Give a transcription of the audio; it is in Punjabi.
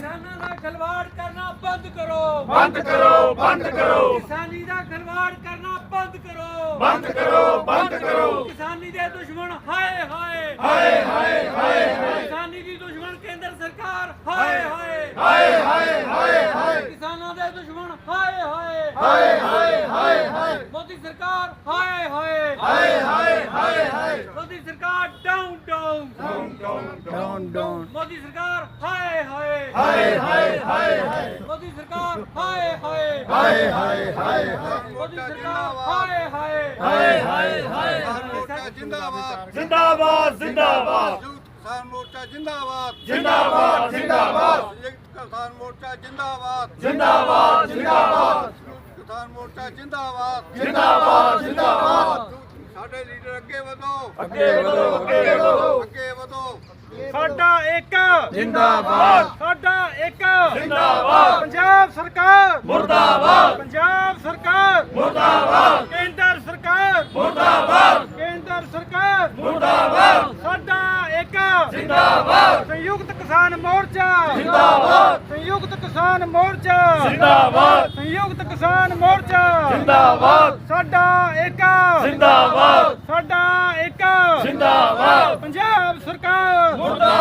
ਕਿਸਾਨਾਂ ਦਾ ਖਿਲਵਾੜ ਕਰਨਾ ਬੰਦ ਕਰੋ। ਬੰਦ ਕਰੋ ਬੰਦ ਕਰੋ। ਕਿਸਾਨੀ ਦਾ ਖਿਲਵਾੜ ਕਰਨਾ ਬੰਦ ਕਰੋ। ਬੰਦ ਕਰੋ ਬੰਦ ਕਰੋ। ਕਿਸਾਨੀ ਦੇ ਦੁਸ਼ਮਣ ਹਾਏ ਹਾਏ। ਹਾਏ ਹਾਏ ਹਾਏ ਕਿਸਾਨੀ ਦੀ ਦੁਸ਼ਮਣ ਕੇਂਦਰ ਸਰਕਾਰ ਹਾਏ ਹਾਏ ਹਾਏ। ਹਾਏ ਹਾਏ ਹਾਏ ਕਿਸਾਨਾਂ ਦੇ ਦੁਸ਼ਮਣ ਹਾਏ ਹਾਏ। ਹਾਏ ਹਾਏ ਹਾਏ ਹਾਏ। ਮੋਦੀ ਸਰਕਾਰ ਹਾਏ ਹਾਏ। ਹਾਏ ਹਾਏ ਹਾਏ ਹਾਏ। ਮੋਦੀ ਸਰਕਾਰ down down down down Modi ਸਰਕਾਰ ਹਾਏ ਹਾਏ। ਹਾਏ ਹਾਏ ਹਾਏ ਹਾਏ। ਮੋਦੀ ਸਰਕਾਰ ਹਾਏ ਹਾਏ। ਹਾਏ ਹਾਏ ਹਾਏ ਮੋਦੀ ਸਰਕਾਰ ਹਾਏ ਹਾਏ। ਹਾਏ ਹਾਏ ਹਾਏ। ਜਿੰਦਾਬਾਦ। ਜ਼ਿੰਦਾਬਾਦ ਜ਼ਿੰਦਾਬਾਦ। ਕਿਸਾਨ ਮੋਰਚਾ ਜਿੰਦਾਬਾਦ। ਜ਼ਿੰਦਾਬਾਦ ਜ਼ਿੰਦਾਬਾਦ। ਕਿਸਾਨ ਮੋਰਚਾ ਜਿੰਦਾਬਾਦ। ਜ਼ਿੰਦਾਬਾਦ ਜ਼ਿੰਦਾਬਾਦ। ਕਿਸਾਨ ਮੋਰਚਾ ਜਿੰਦਾਬਾਦ। ਜ਼ਿੰਦਾਬਾਦ ਜ਼ਿੰਦਾਬਾਦ। ਸਾਡੇ ਲੀਡਰ ਅੱਗੇ ਵਧੋ। ਅੱਗੇ ਵਧੋ ਅੱਗੇ ਵਧੋ। ਅੱਗੇ ਵਧੋ। ਸਾਡਾ ਇੱਕ। ਜ਼ਿੰਦਾਬਾਦ। ਸਾਡਾ ਇੱਕ। ਜ਼ਿੰਦਾਬਾਦ। ਪੰਜਾਬ ਸਰਕਾਰ। ਮੁਰਦਾਬਾਦ। ਪੰਜਾਬ ਸਰਕਾਰ। ਮੁਰਦਾਬਾਦ। ਕੇਂਦਰ ਸਰਕਾਰ। ਮੁਰਦਾਬਾਦ। ਕੇਂਦਰ ਸਰਕਾਰ। ਮੁਰਦਾਬਾਦ। ਸਾਡਾ ਇੱਕ। ਜ਼ਿੰਦਾਬਾਦ। ਸੰਯੁਕਤ ਕਿਸਾਨ ਮੋਰਚਾ। ਜ਼ਿੰਦਾਬਾਦ। ਸੰਯੁਕਤ ਕਿਸਾਨ ਮੋਰਚਾ। ਜ਼ਿੰਦਾਬਾਦ। ਸੰਯੁਕਤ ਕਿਸਾਨ ਮੋਰਚਾ। ਜ਼ਿੰਦਾਬਾਦ। ਸਾਡਾ ਇੱਕ। ਜ਼ਿੰਦਾਬਾਦ। ਸਾਡਾ ਇੱਕ। ਜ਼ਿੰਦਾਬਾਦ। ਪੰਜਾਬ ਸਰਕਾਰ! ਮੁਰਦਾਬਾਦ!